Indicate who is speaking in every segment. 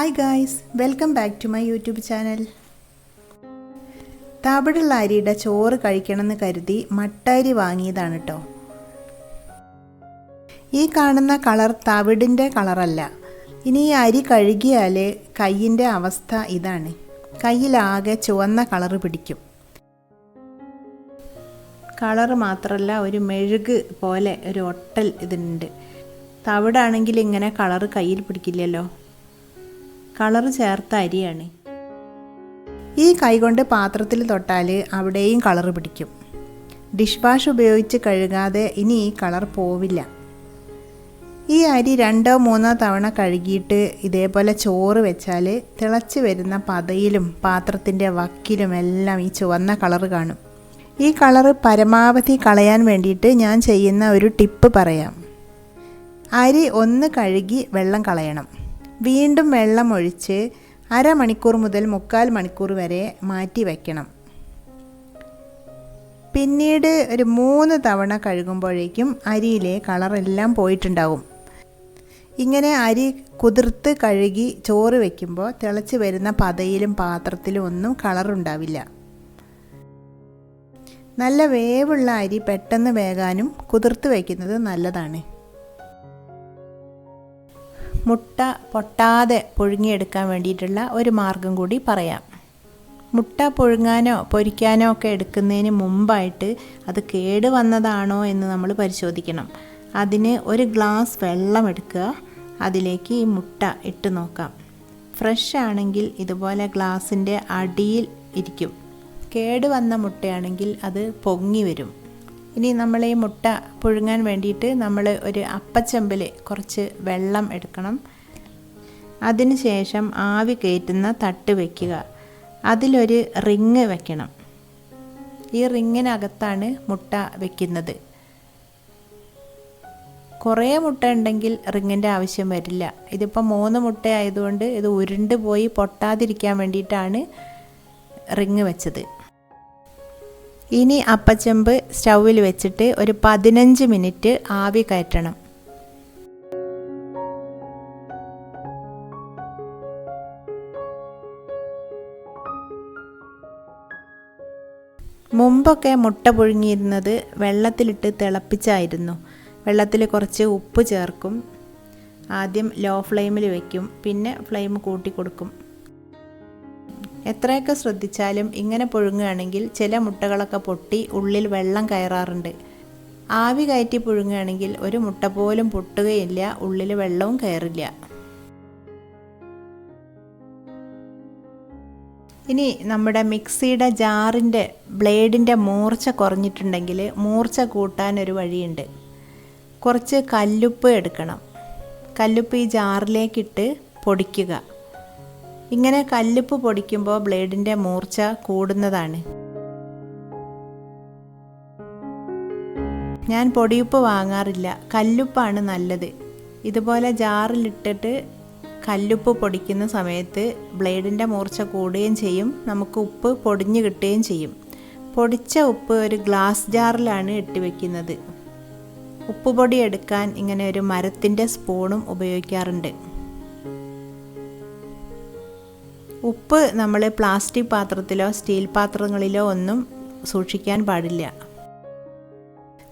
Speaker 1: Hi guys welcome back to my YouTube channel തവിടുള്ള അരിയുടെ ചോറ് കഴിക്കണമെന്ന് കരുതി മട്ടരി വാങ്ങിയതാണ് കേട്ടോ ഈ കാണുന്ന കളർ തവിടിന്റെ കളറല്ല. ഇനി ഈ അരി കഴുകിയാൽ കയ്യിന്റെ അവസ്ഥ ഇതാണ്. കയ്യിലാകെ ചുവന്ന കളർ പിടിക്കും. കളർ മാത്രമല്ല ഒരു മെഴുക് പോലെ ഒരു ഒട്ടൽ ഇതുണ്ട് തവിടാണെങ്കിൽ ഇങ്ങനെ കളർ കയ്യിൽ പിടിക്കില്ലല്ലോ. കളറ് ചേർത്ത അരിയാണ്. ഈ കൈകൊണ്ട് പാത്രത്തിൽ തൊട്ടാൽ അവിടെയും കളർ പിടിക്കും. ഡിഷ് വാഷ് ഉപയോഗിച്ച് കഴുകാതെ ഇനി ഈ കളർ പോവില്ല. ഈ അരി രണ്ടോ മൂന്നോ തവണ കഴുകിയിട്ട് ഇതേപോലെ ചോറ് വെച്ചാൽ തിളച്ച് വരുന്ന പതയിലും പാത്രത്തിന്റെ വക്കിലും എല്ലാം ഈ ചുവന്ന കളർ കാണും. ഈ കളർ പരമാവധി കളയാൻ വേണ്ടിയിട്ട് ഞാൻ ചെയ്യുന്ന ഒരു ടിപ്പ് പറയാം. അരി ഒന്ന് കഴുകി വെള്ളം കളയണം. വീണ്ടും വെള്ളമൊഴിച്ച് അരമണിക്കൂർ മുതൽ മുക്കാൽ മണിക്കൂർ വരെ മാറ്റി വയ്ക്കണം പിന്നീട് ഒരു മൂന്ന് തവണ കഴുകുമ്പോഴേക്കും അരിയിലെ കളറെല്ലാം പോയിട്ടുണ്ടാവും. ഇങ്ങനെ അരി കുതിർത്ത് കഴുകി ചോറ് വയ്ക്കുമ്പോൾ തിളച്ച് വരുന്ന പതയിലും പാത്രത്തിലും ഒന്നും കളറുണ്ടാവില്ല. നല്ല വേവുള്ള അരി പെട്ടെന്ന് വേകാനും കുതിർത്ത് വയ്ക്കുന്നത് നല്ലതാണ്. മുട്ട പൊട്ടാതെ പുഴുങ്ങിയെടുക്കാൻ വേണ്ടിയിട്ടുള്ള ഒരു മാർഗം കൂടി പറയാം. മുട്ട പുഴുങ്ങാനോ പൊരിക്കാനോ ഒക്കെ എടുക്കുന്നതിന് മുമ്പായിട്ട് അത് കേട് വന്നതാണോ എന്ന് നമ്മൾ പരിശോധിക്കണം. അതിന് ഒരു ഗ്ലാസ് വെള്ളം എടുക്കുക. അതിലേക്ക് ഈ മുട്ട ഇട്ട് നോക്കാം. ഫ്രഷ് ആണെങ്കിൽ ഇതുപോലെ ഗ്ലാസിന്റെ അടിയിൽ ഇരിക്കും. കേട് വന്ന മുട്ടയാണെങ്കിൽ അത് പൊങ്ങി വരും. ഇനി നമ്മൾ ഈ മുട്ട പുഴുങ്ങാൻ വേണ്ടിയിട്ട് നമ്മൾ ഒരു അപ്പച്ചമ്പിൽ കുറച്ച് വെള്ളം എടുക്കണം. അതിന് ശേഷം ആവി കയറ്റുന്ന തട്ട് വയ്ക്കുക അതിലൊരു റിങ് വെക്കണം. ഈ റിങ്ങിനകത്താണ് മുട്ട വെക്കുന്നത്. കുറേ മുട്ട ഉണ്ടെങ്കിൽ റിങ്ങിന്റെ ആവശ്യം വരില്ല. ഇതിപ്പോൾ മൂന്ന് മുട്ട ആയതുകൊണ്ട് ഇത് ഉരുണ്ട് പോയി പൊട്ടാതിരിക്കാൻ വേണ്ടിയിട്ടാണ് റിങ് വെച്ചത്. ഇനി അപ്പച്ചെമ്പ് സ്റ്റൗവിൽ വെച്ചിട്ട് ഒരു പതിനഞ്ച് മിനിറ്റ് ആവി കയറ്റണം. മുമ്പൊക്കെ മുട്ട പുഴുങ്ങിയിരുന്നത് വെള്ളത്തിലിട്ട് തിളപ്പിച്ചായിരുന്നു. വെള്ളത്തിൽ കുറച്ച് ഉപ്പ് ചേർക്കും. ആദ്യം ലോ ഫ്ലെയിമിൽ വയ്ക്കും പിന്നെ ഫ്ലെയിം കൂട്ടി കൊടുക്കും. എത്രയൊക്കെ ശ്രദ്ധിച്ചാലും ഇങ്ങനെ പുഴുങ്ങുകയാണെങ്കിൽ ചില മുട്ടകളൊക്കെ പൊട്ടി ഉള്ളിൽ വെള്ളം കയറാറുണ്ട്. ആവി കയറ്റി പുഴുങ്ങുകയാണെങ്കിൽ ഒരു മുട്ട പോലും പൊട്ടുകയില്ല ഉള്ളിൽ വെള്ളവും കയറില്ല. ഇനി നമ്മുടെ മിക്സിയുടെ ജാറിന്റെ ബ്ലേഡിന്റെ മൂർച്ച കുറഞ്ഞിട്ടുണ്ടെങ്കിൽ മൂർച്ച കൂട്ടാൻ ഒരു വഴിയുണ്ട്. കുറച്ച് കല്ലുപ്പ് എടുക്കണം. കല്ലുപ്പ് ഈ ജാറിലേക്കിട്ട് പൊടിക്കുക. ഇങ്ങനെ കല്ലുപ്പ് പൊടിക്കുമ്പോൾ ബ്ലേഡിന്റെ മൂർച്ച കൂടുന്നതാണ്. ഞാൻ പൊടിയുപ്പ് വാങ്ങാറില്ല. കല്ലുപ്പാണ് നല്ലത്. ഇതുപോലെ ജാറിലിട്ടിട്ട് കല്ലുപ്പ് പൊടിക്കുന്ന സമയത്ത് ബ്ലേഡിന്റെ മൂർച്ച കൂടുകയും ചെയ്യും. നമുക്ക് ഉപ്പ് പൊടിഞ്ഞു കിട്ടുകയും ചെയ്യും. പൊടിച്ച ഉപ്പ് ഒരു ഗ്ലാസ് ജാറിലാണ് ഇട്ട് വയ്ക്കുന്നത് ഉപ്പുപൊടി എടുക്കാൻ ഇങ്ങനെ ഒരു മരത്തിന്റെ സ്പൂണും ഉപയോഗിക്കാറുണ്ട്. ഉപ്പ് നമ്മൾ പ്ലാസ്റ്റിക് പാത്രത്തിലോ സ്റ്റീൽ പാത്രങ്ങളിലോ ഒന്നും സൂക്ഷിക്കാൻ പാടില്ല.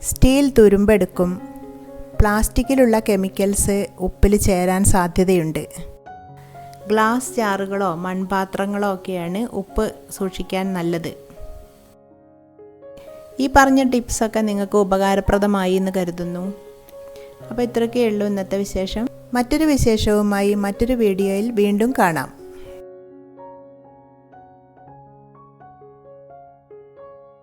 Speaker 1: സ്റ്റീൽ തുരുമ്പെടുക്കും. പ്ലാസ്റ്റിക്കിലുള്ള കെമിക്കൽസ് ഉപ്പിൽ ചേരാൻ സാധ്യതയുണ്ട്. ഗ്ലാസ് ജാറുകളോ മൺപാത്രങ്ങളോ ഒക്കെയാണ് ഉപ്പ് സൂക്ഷിക്കാൻ നല്ലത്. ഈ പറഞ്ഞ ടിപ്സൊക്കെ നിങ്ങൾക്ക് ഉപകാരപ്രദമായി എന്ന് കരുതുന്നു. അപ്പോൾ ഇത്രയൊക്കെ ഉള്ളൂ ഇന്നത്തെ വിശേഷം. മറ്റൊരു വിശേഷവുമായി മറ്റൊരു വീഡിയോയിൽ വീണ്ടും കാണാം.